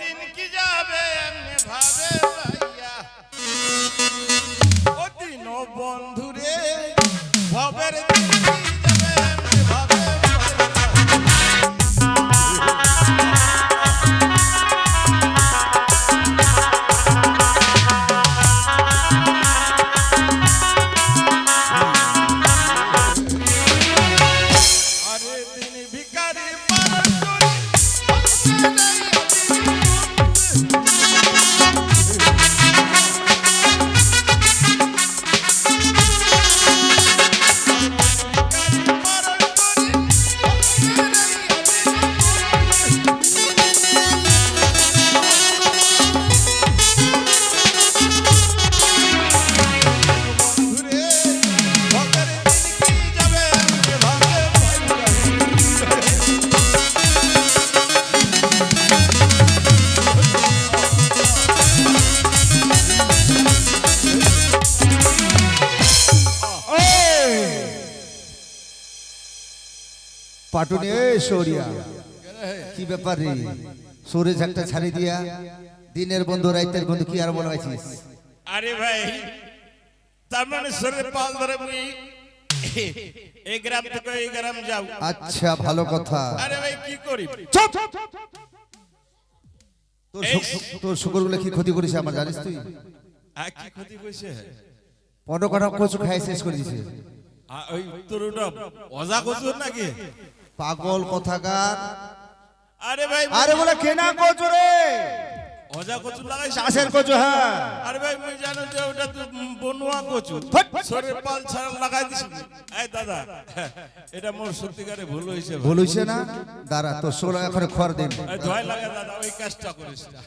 দিন কি যাবে পাটুনি এ সরিয়া। কি ব্যাপার রে? সরে ঝাঁকটা ছাড়ি দিয়া দিনের বন্ধু রাইতের বন্ধু কি আর হয়েছিস? আরে ভাই তার মানে শরীরে পাল ধরে মুই এই গ্রাম থেকে এই গ্রাম যাও। আচ্ছা ভালো কথা। আরে ভাই কি করি? চুপ! তোর তোর শুকরগুলো কি ক্ষতি করিস আমার জানিস তুই? কি ক্ষতি কইছে পনেরো কাটা কচু খাই শেষ করে দিছে। আ, ওই তোর ওটা অজা কচুর নাকি? পাগল কথাকার। আরে ভাই আরে বলে কেনা কচু রে? অজা কচু লাগাইছে। চাষের কচু হ্যাঁ। আরে ভাই মুই জানো যে ওটা তো বনুয়া কচু। ফট। শরীর পাল ছাড়া লাগাই দিছি এই দাদা এটা মোর সত্যিকারে ভুল হইছে ভুল হইছে না? দাঁড়া তো ষোলো এখন খড় দিন। এই ধোয় লাগা দাদা ওই কাজটা করিস না।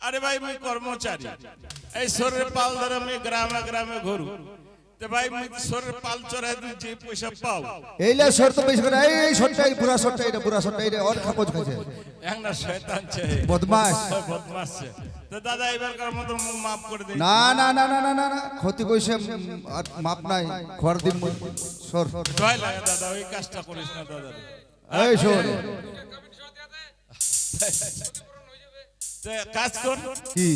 আরে ভাই মুই কর্মচারী। এই শরীর পাল ধরে আমি গ্রামে গ্রামে ঘুরু। তো ভাই মুই পাল চড়াই দিই যে পয়সা পাও। এইলে সর তো করে এই এই সরটাই বুড়া সরটাই রে বুড়া সরটাই রে অনেক খাপজ খাইছে। একটা শয়তান ছে বদমাস বদমাস ছে তো দাদা এবারকার মতো মাফ করে দিই? না না না না না না না ক্ষতি কইছে আর মাপ নাই খড় দিন সর। ধোয় লাগা দাদা ওই কাজটা করিস না দাদা এই সর কাজ কর। কি?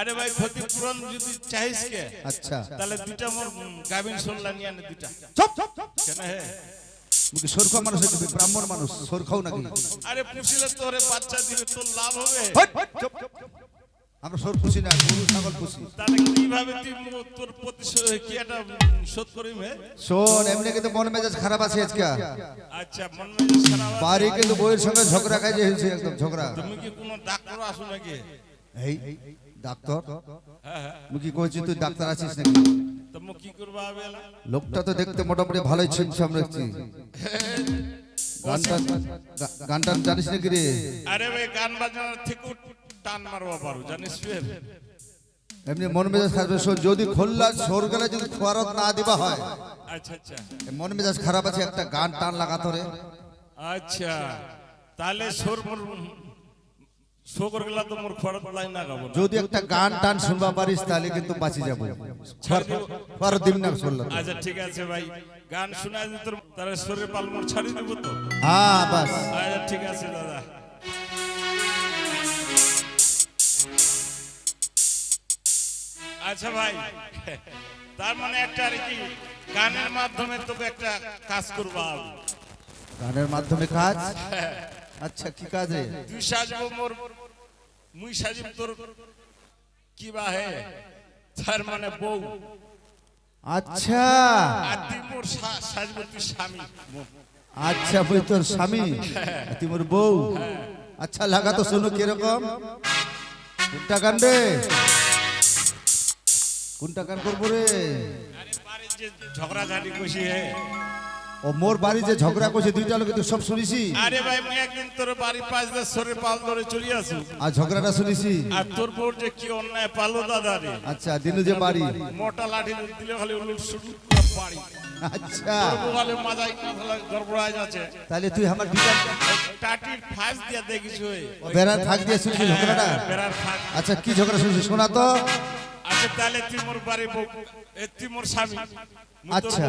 আরে ভাই ক্ষতিপূরণ যদি চাইস কে? আচ্ছা। তাহলে দুইটা মোর গাভিন শুনলা নিয়ে আনে দুইটা। চুপ। কেন হে? মুখে সর খাও মানুষ হইতে, ব্রাহ্মণ মানুষ সর খাও নাকি? আরে পুষিলে তোরে বাচ্চা দিবে তোর লাভ হবে। চুপ। আমরা সর পুষি না গরু ছাগল পুষি। তাহলে কীভাবে তুই তোর কি একটা শোধ করিম হে? শোন এমনি কিন্তু মন মেজাজ খারাপ আছে আজকে। আচ্ছা মন মেজাজ খারাপ বাড়ি কিন্তু বইয়ের সঙ্গে ঝগড়া খাই যে হয়েছে একদম ঝগড়া। তুমি কি কোনো ডাক্তার আসো নাকি? এই ডাক্তার? হ্যাঁ হ্যাঁ কি কইছি তুই ডাক্তার আছিস নাকি? তো মু কি করবা লোকটা তো দেখতে মোটামুটি ভালোই ছিমছাম রাখছি গানটা গানটা জানিস নাকি রে? আরে ভাই গান বাজনার থেকে টান মারবা পারো জানিস ফের এমনি মন মেজাজ খারাপ যদি খোল্লা সর গেলে যদি খোয়ারত না দিবা হয় আচ্ছা আচ্ছা। মন মেজাজ খারাপ আছে একটা গান টান লাগাতো রে। আচ্ছা তাহলে সোর মোর তো মোর খরচ লাই না গাবো যদি একটা গান টান শুনবা পারিস তাহলে কিন্তু বাঁচি যাব। খোয়ার দিন না শুনলাম আচ্ছা ঠিক আছে ভাই। গান শোনা শরীর পাল মোর ছাড়ি দেব তো? হ্যাঁ বাস। আচ্ছা ঠিক আছে দাদা। আচ্ছা ভাই। তার মানে একটা আর কি গানের মাধ্যমে তোকে একটা কাজ করবা। গানের মাধ্যমে কাজ? আচ্ছা কি কাজ? তুই সাজবো মোর মুই সাজিব তোর কি বা হে? তার মানে বউ। আচ্ছা। আর তুই মোর সাজবো তুই স্বামী। আচ্ছা বই তোর স্বামী। তুই মোর বউ। আচ্ছা লাগা তো শোনো কীরকম। কোনটা গান রে কোনটা গান করব রে? যে ঝগড়াঝাটি কষি হে। ও মোর বাড়ি যে ঝগড়া করছে দুইটা লোক তুই সব শুনিছি। আরে ভাই মুই একদিন তোর বাড়ি পাঁচ দশ সরে পাল ধরে চলে আসু। আর ঝগড়াটা শুনিছি। আর তোর বউর যে কি অন্যায় পালো দাদা রে। আচ্ছা দিনু যে বাড়ি। মোটা লাঠি দিলে খালি উলুট সুলুট বাড়ি। আচ্ছা। তোর বউ মাথায় মাথায় গড়বড়ায় যাচ্ছে তাহলে তুই আমার বিচার টাটির ফাঁস দিয়া দেখিস ওই বেড়ার থাক দিয়ে শুনছি ঝগড়াটা? বেড়ার ফাঁক। আচ্ছা কি ঝগড়া শুনছি শোনা তো। আচ্ছা তাহলে তুই মোর বাড়ি বউ এ তুই মোর স্বামী। তোর আচ্ছা।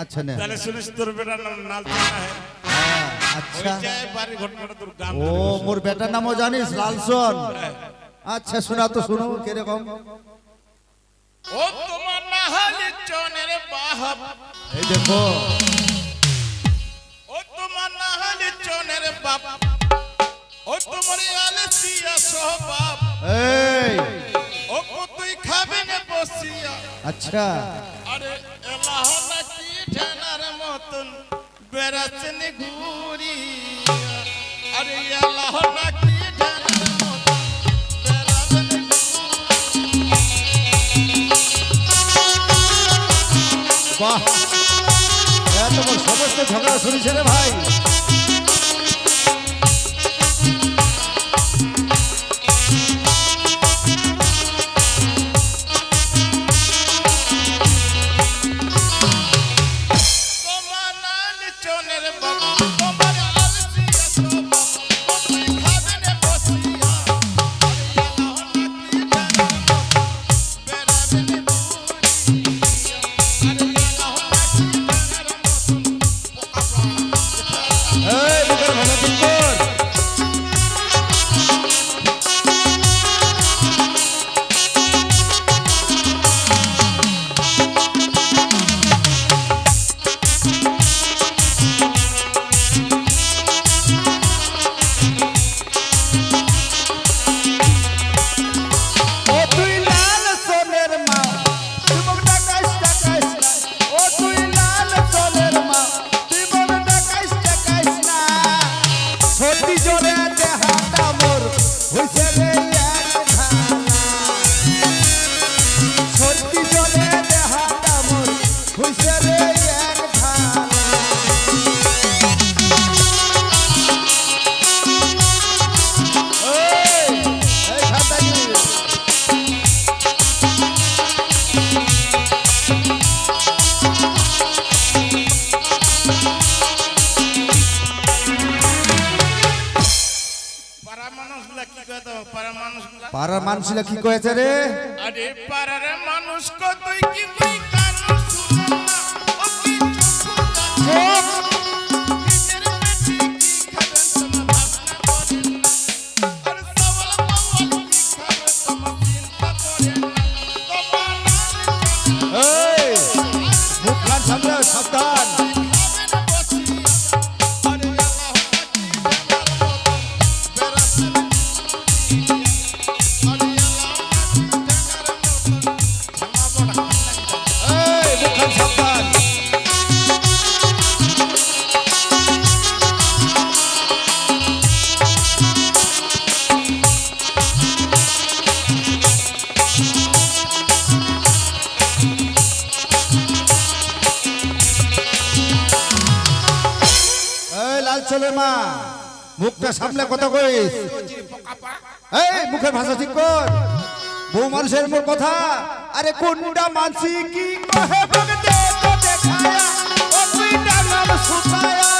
আচ্ছা না তাহলে শুনিস তোর বেটার নাম হ্যাঁ হ্যাঁ। আচ্ছা। ওই যে বাড়ি ঘটনাটা তোর গান। ও মোর বেটার নামও জানিস লালসন। আচ্ছা শোনা তো শুনো কীরকম? ও তোমার না হলে চনের বাহাব এই দেখো। ও তোমার না হলে চনের বাপ। ও তোমার আলসিয়া স্বভাব। এই। ও তুই খাবে না বসিয়া। আচ্ছা। আরে এলাহ নাকি ঠেনার মতন বেড়াচ্ছেন ঘুরি আরে এলাহ নাকি ঠেনার মতন বেড়াচ্ছেন বাহ। এত সমস্ত ঝগড়া শুনেছে রে ভাই? কয়েছে রে? আরে পাড়ার মানুষ কতই ভাষা ঠিক কর। বউ মানুষের মোর কথা। আরে কোনটা মানসি কি কহে? ভগতে তো দেখায়া, ও তুই নাম সুতায়া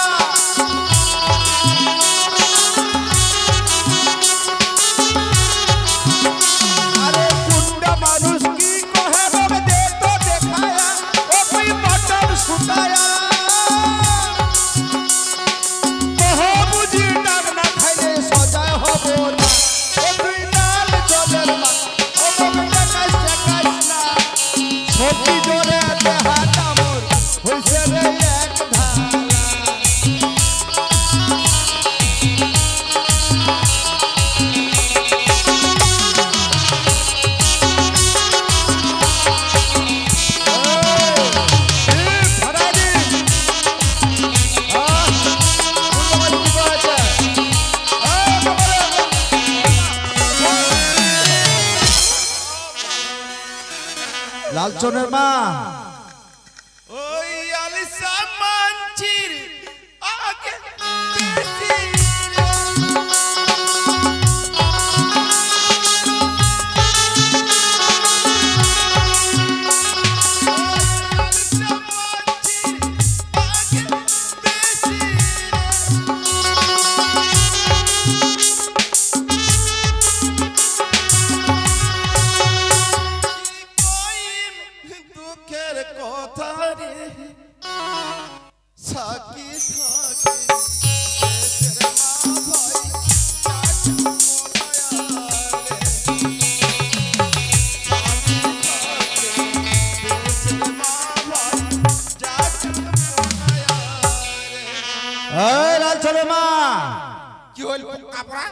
পড়া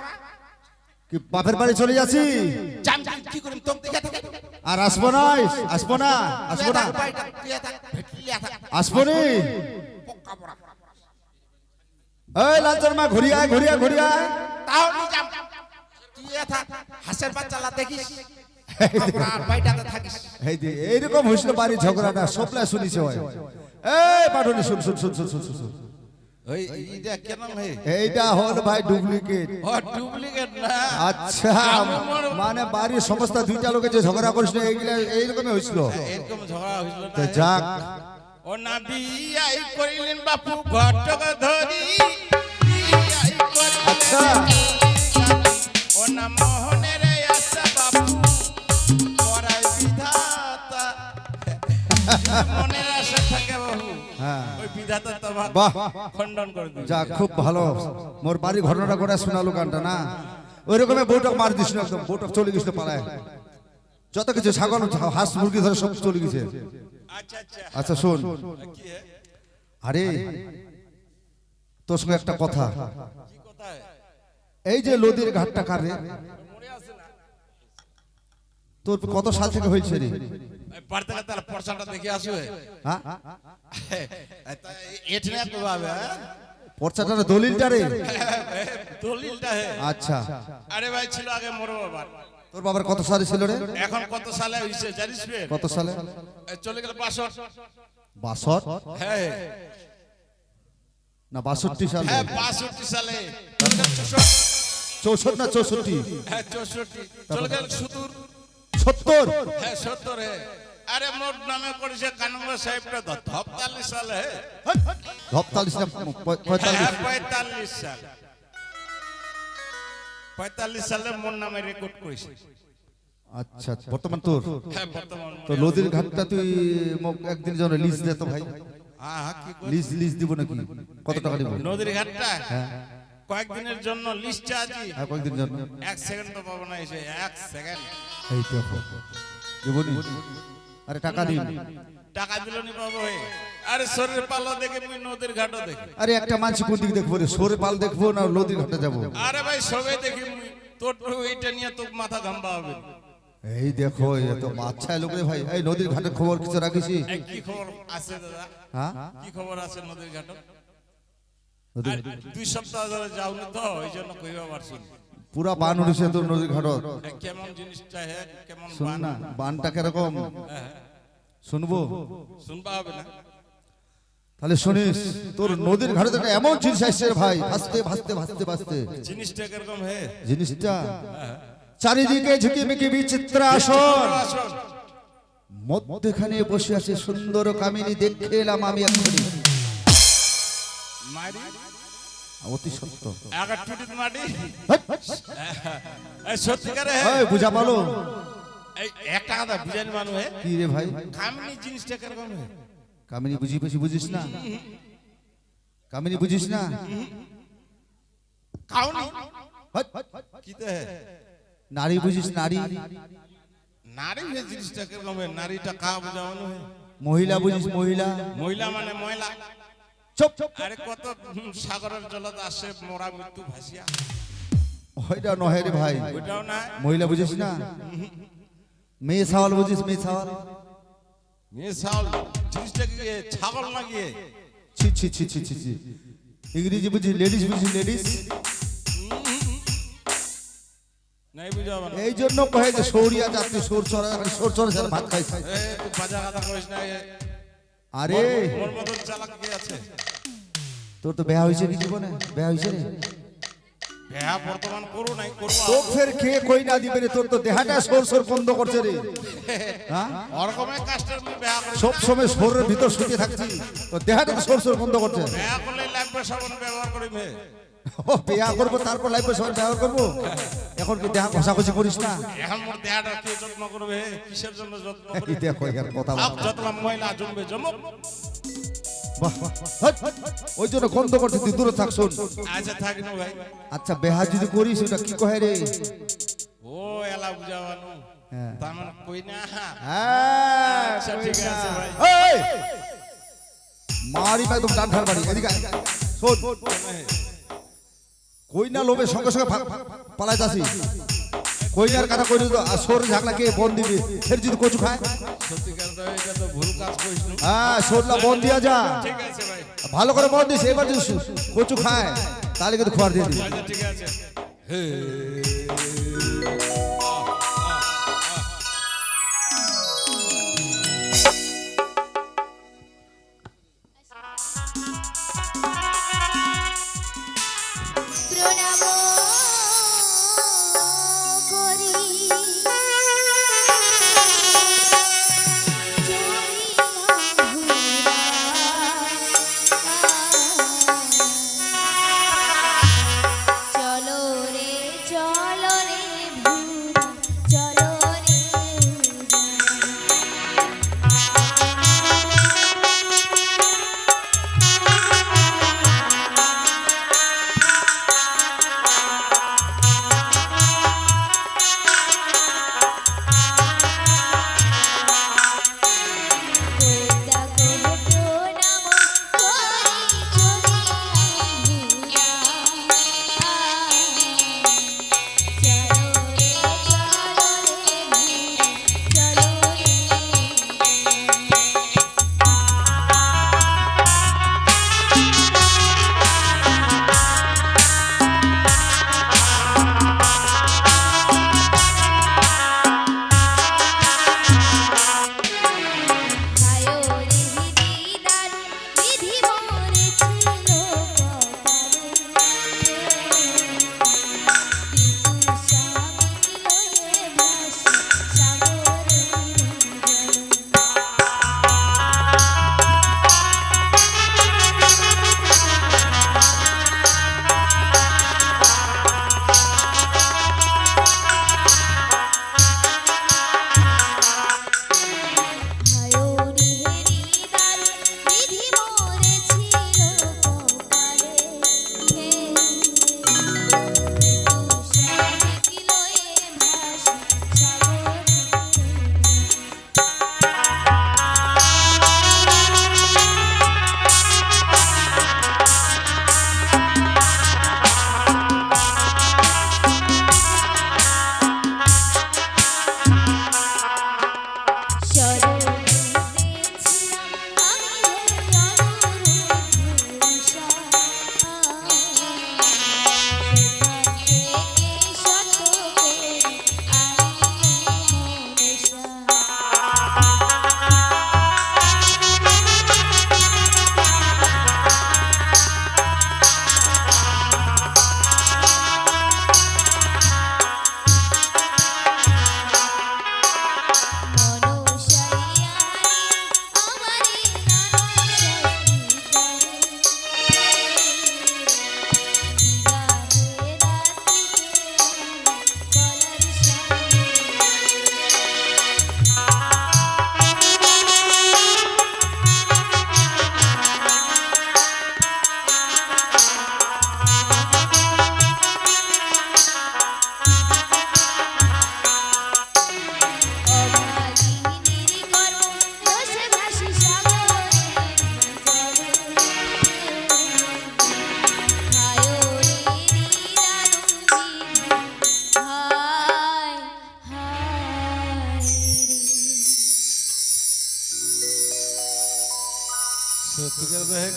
কি বাপের বাড়ি চলে যাচ্ছি? কি থাকে। আর আসব না আসব না আসব না। আসব নি। এই মা ঘুরিয়া ঘুরিয়া ঘুরিয়া তাহলে যাম। তুই এথা হাসের বাচ্চালা দেখিস। আর বাইটাতে থাকিস। এই যে এইরকম হয়েছিল বাড়ি ঝগড়াটা সবলা শুনিছে হয়। এই পাঠনি শুন শুন শুন শুন শুন শুন, এইটা কেন হে এইটা হল ভাই ডুপ্লিকেট ও ডুপ্লিকেট না? আচ্ছা আমি মনে- মানে বাড়ির সমস্ত দুইটা লোকে যে ঝগড়া করেছিল এইগুলা এইরকমই হয়েছিল? এরকম ঝগড়া হইছিল তো যাক। ও না বিয়াই করিলেন বাপু ঘটক ধরি করিলেন আচ্ছা। ও না মোহনের মনের আশা থাকে বাবু হ্যাঁ ওই বিধাতা তোমাকে বাহ খণ্ডন করে দিবে যাক খুব ভালো। মোর বাড়ি ঘটনাটা করে শোনালো গানটা না? ওই রকমের বউটক মার দিস না একদম বউটক চলে গেছিল পালায় যত কিছু ছাগল হাঁস মুরগি ধরে সব চলে গেছে। আচ্ছা আচ্ছা আচ্ছা শোন। আরে তোর সঙ্গে একটা কথা। এই যে নদীর ঘাটটা কারে আছে না তোর কত সাল থেকে হয়েছে রে? পরসাটা দেখে আসবে। হ্যাঁ? এঠনে কবে পর্চাটা দলিলটা রে। দলিলটা হে আচ্ছা। আরে ভাই ছিল আগে মোর বাবার। তোর বাবার কত সালে ছিল রে? এখন কত সালে হইছে জানিস কত সালে? চলে গেল হ্যাঁ। না বাষট্টি সালে। হ্যাঁ বাষট্টি সালে। চলে চৌষট্টি চৌষট্টি না চৌষট্টি? হ্যাঁ চৌষট্টি। চলে গেল সুদূর সত্তর? হ্যাঁ সত্তর হে আরে মোট নামে করেছে কানুঙ্গা সাহেবটা তো ধপতাল্লিশ সালে হে। ধপতাল্লিশ পঁয়তাল্লিশ। হ্যাঁ পঁয়তাল্লিশ সাল। পঁয়তাল্লিশ সালে মোর নামে রেকর্ড করেছে। আচ্ছা আচ্ছা, বর্তমান তোর? হ্যাঁ বর্তমান তো নদীর ঘাটটা তুই মোক একদিন যেন লিজ দে তো ভাই। হ্যাঁ হ্যাঁ? লিজ লিজ দিব নাকি? কত টাকা দিব? নদীর ঘাটটা? কয়েকদিনের জন্য লিস্ট চার্জি হ্যাঁ কয়েকদিন জন্য। এক সেকেন্ড তো পাবো না এসে এক সেকেন্ড এই দেখো দেবনি আরে টাকা দিন। টাকা দিল নি হে। আরে শরীর পাল্লা দেখে মুই নদীর ঘাটও দেখি। আরে একটা মানুষ কোন দিকে দেখব রে? সোরে পাল দেখব না নদীর ঘাটে যাব? আরে ভাই সবে দেখি মুই। তোর তো এইটা নিয়ে তো মাথা ঘাম্বা হবে। এই দেখো এ তো বাচ্চা লোক রে ভাই। এই নদীর ঘাটের খবর কিছু রাখিছি কি খবর আছে দাদা? হ্যাঁ? কি খবর আছে নদীর ঘাট? দুই সপ্তাহ ধরে যাওনি তো ওই জন্য কইবা পারছি। পুরা বান উঠেছে তোর নদীর ঘাটত। কেমন জিনিসটা হে? কেমন বান না বানটা কীরকম? শুনব? শুনবা হবে না। তাহলে শুনিস তোর নদীর ঘাটে একটা এমন জিনিস আসছে রে ভাই ভাসতে ভাসতে ভাসতে ভাসতে। জিনিসটা কীরকম হে? জিনিসটা? চারিদিকে ঝুঁকিমিকি বিচিত্র আসন আসুন। মধ্যখানে বসে আছে সুন্দর কামিনী দেখে এলাম আমি এক্ষুনি। মারি? অতি সত্য। টুটিত মাটি। এই সত্যিকারে এই বুঝা পালো। এই একটা কথা বুঝানি মানুষ হে কি রে ভাই? কামিনী জিনিসটা কীরকম? হে কামিনী বুঝি বেশি বুঝিস না? কামিনী বুঝিস না? কাউনি? হেৎ, কিতে হে নারী বুঝিস নারী? নারী হে জিনিসটা কীরকম হে নারীটা কা বুঝানো হে মহিলা বুঝিস মহিলা? মহিলা মানে মহিলা চুপ আরে কত সাগরের জলত আসে মরা মৃত্যু ভাসিয়া। ওইটা নহে রে ভাই। ওইটাও না। মহিলা বুঝিস না? মেয়ে সাওয়াল বুঝিস মেয়ে সাওয়াল মেয়ে সাল জিনিসটা কি ছাগল না গিয়ে ছি ছি ছি ছি ছি ছি। ইংরেজি বুঝিস লেডিস বুঝিস লেডিস? এই জন্য কহে যে সৌরিয়া যাত্রী সোর চড়া সোর চড়া ভাত খাইছে। বাজা কথা কইস না আরে। মোর মতন চালাক কে আছে তোর তো বেয়া হয়েছে কি জীবনে? বেয়া হয়েছে রে। ভেয়া বর্তমান করু নাই করব তোর ফের কে কই না দিবে রে তোর তো দেহাটা সোর সোর বন্ধ করছে রে। হ্যাঁ? করি সব সময় সোরের ভিতর শুতে থাকছি তো দেহাটা তো সোর সোর বন্ধ করছে। করলে সাবান ব্যবহার ও বিয়া করব তারপর লাইফে সবাই ব্যবহার করব। এখন কি দেহা ঘষাঘষি করিস না? এখন মোর দেহাটা কে যত্ন করবে? কিসের জন্য যত্ন করবে? দেখো এর কথা সব যতলাম মহিলা জমবে জমক। ওই জন্য গন্ধ করছে তুই দূরে থাক শোন। আচ্ছা থাক না ভাই। আচ্ছা বেহা যদি করিস ওটা কি কহে রে? ও এলা বুঝাবানো। হ্যাঁ। তার মানে কই না? হ্যাঁ, আচ্ছা, ঠিক আছে ভাই। এই! মারি একদম ডান ঢাল বাড়ি এদিকে শোন। কই লোভের লোভে সঙ্গে সঙ্গে পালাই যাচ্ছি কইনার কথা কই তো আর সোর ঝাকলা কে বন দিবি? ফের যদি কচু খায়? সত্যিকার তো এটা তো ভুল কাজ করিস নি। হ্যাঁ সোরলা বন দিয়া যা। ঠিক আছে ভাই ভালো করে বন দিস এবার যদি কচু খায় তাহলে কিন্তু খোয়ার দিয়ে দিবি। আচ্ছা ঠিক আছে।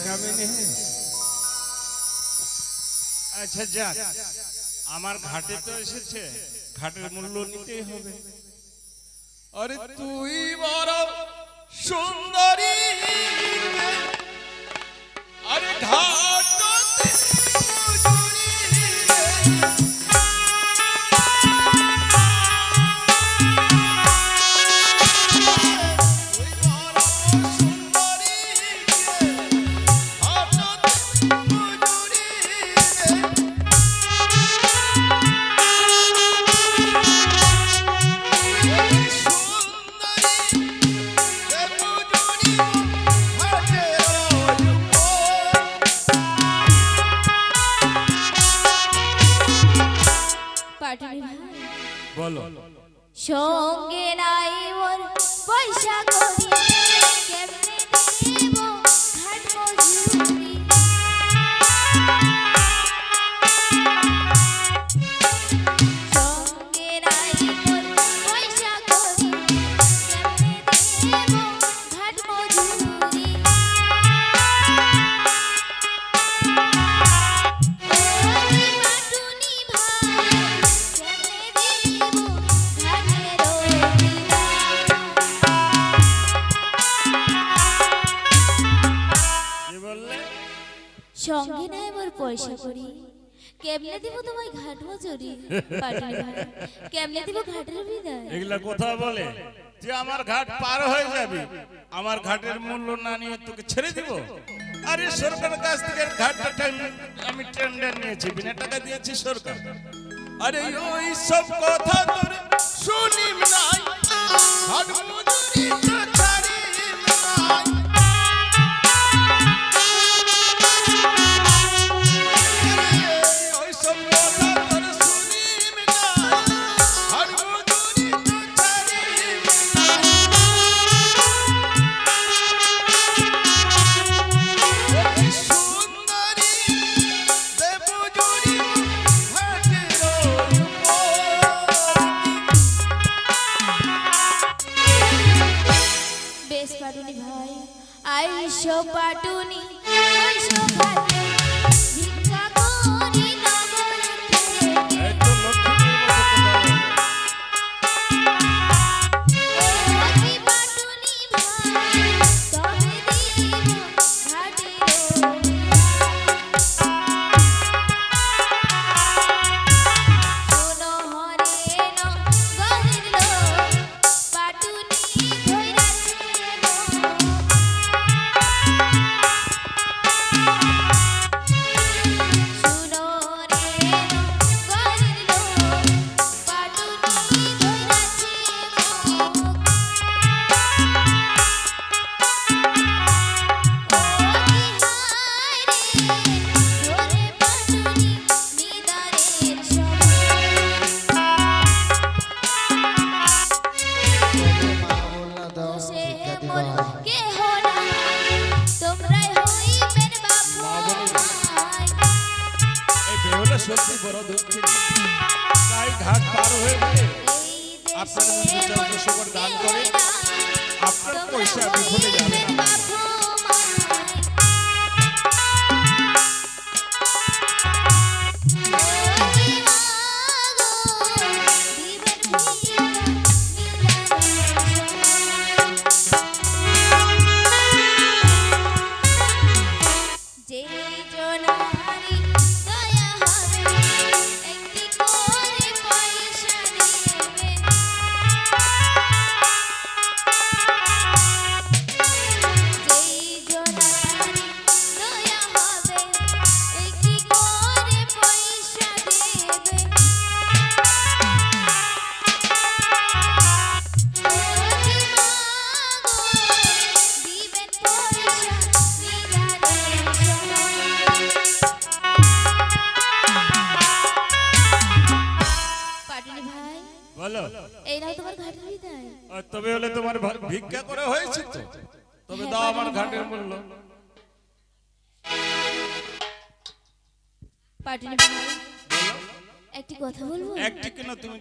কামিনী আচ্ছা যাক। আমার ঘাটে তো এসেছে। ঘাটের মূল্য নিতেই হবে। আরে তুই বড় সুন্দরী। আরে ঘাট সঙ্গে নাই ওর পয়সা কেমনে দিব তোমায় ঘাট। মজুরি কেমনে দিব ঘাটের বিদায়? এগুলা কথা বলে যে আমার ঘাট পার হয়ে যাবে। আমার ঘাটের মূল্য না নিয়ে তোকে ছেড়ে দিব। আরে সরকারের কাছ থেকে ঘাটটা আমি টেন্ডার নিয়েছি, বিনা টাকা দিয়েছি সরকার। আরে ওই সব কথা তোর নাই। ঘাট মজুরি পাটুনি ভাই। আইসো পাটুনি আইসো ঘাটে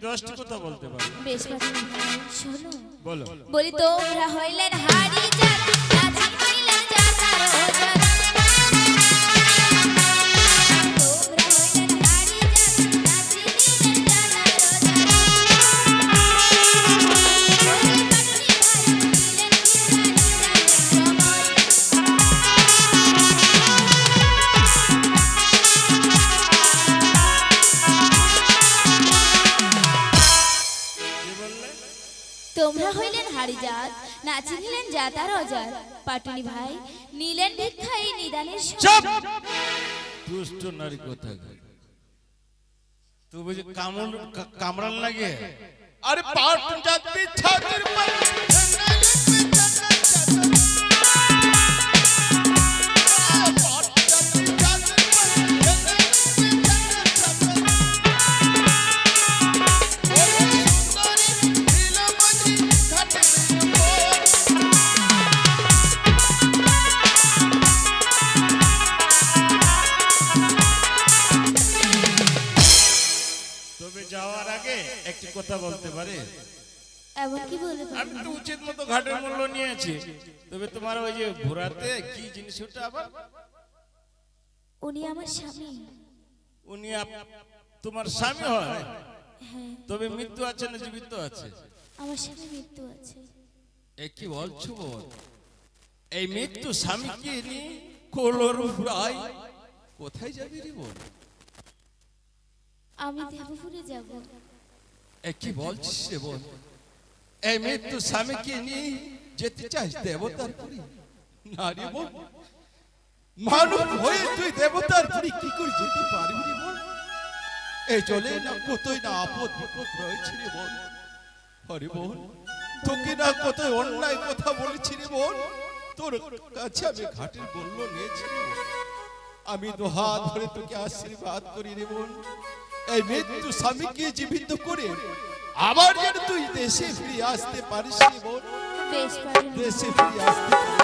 দশটি কথা বলতে পারো। বেশ শোনো বলো। বলি তোমরা হইলেন হারি যারা নাচি নাচি নিলেন জাতার অজার পাটুনি ভাই নিলেন ভিক্ষা এই নিদানের চুপ! দুষ্ট নারী কথা তুই বুঝি কামড় কামড়ান লাগে? আরে পাট জাতি ছাতির পর তবে তোমার ওই যে ঘোরাতে কি জিনিস ওটা আবার? উনি আমার স্বামী। উনি তোমার স্বামী হয়? হ্যাঁ। তবে মৃত্যু আছে না জীবিত আছে? আমার স্বামী মৃত্যু আছে। এ কি বলছো বল? এই মৃত্যু স্বামী কি নি কোলর উড়াই। কোথায় যাবি রে বোন আমি দেবপুরে যাব। এ কি বলছিস রে বোন এই মৃত্যু স্বামীকে নিয়ে যেতে চাস দেবতার পুরী। না রে বোন মানব হয়ে তুই দেবতার পুরী কি করে যেতে পারবি রে বোন এই চলে না কতই না আপদ বিপদ রয়েছে রে বোন হরে বোন তোকে না কতই অন্যায় কথা বলেছি রে বোন তোর কাছে আমি ঘাটের বলল নিয়েছি। আমি দোহাত ধরে তোকে আশীর্বাদ করি রে বোন এই মৃত্যু স্বামীকে জীবিত করে আবার যেন তুই দেশে ফিরে আসতে পারিস রে বোন পাটুনি দেশে ফিরে আসতে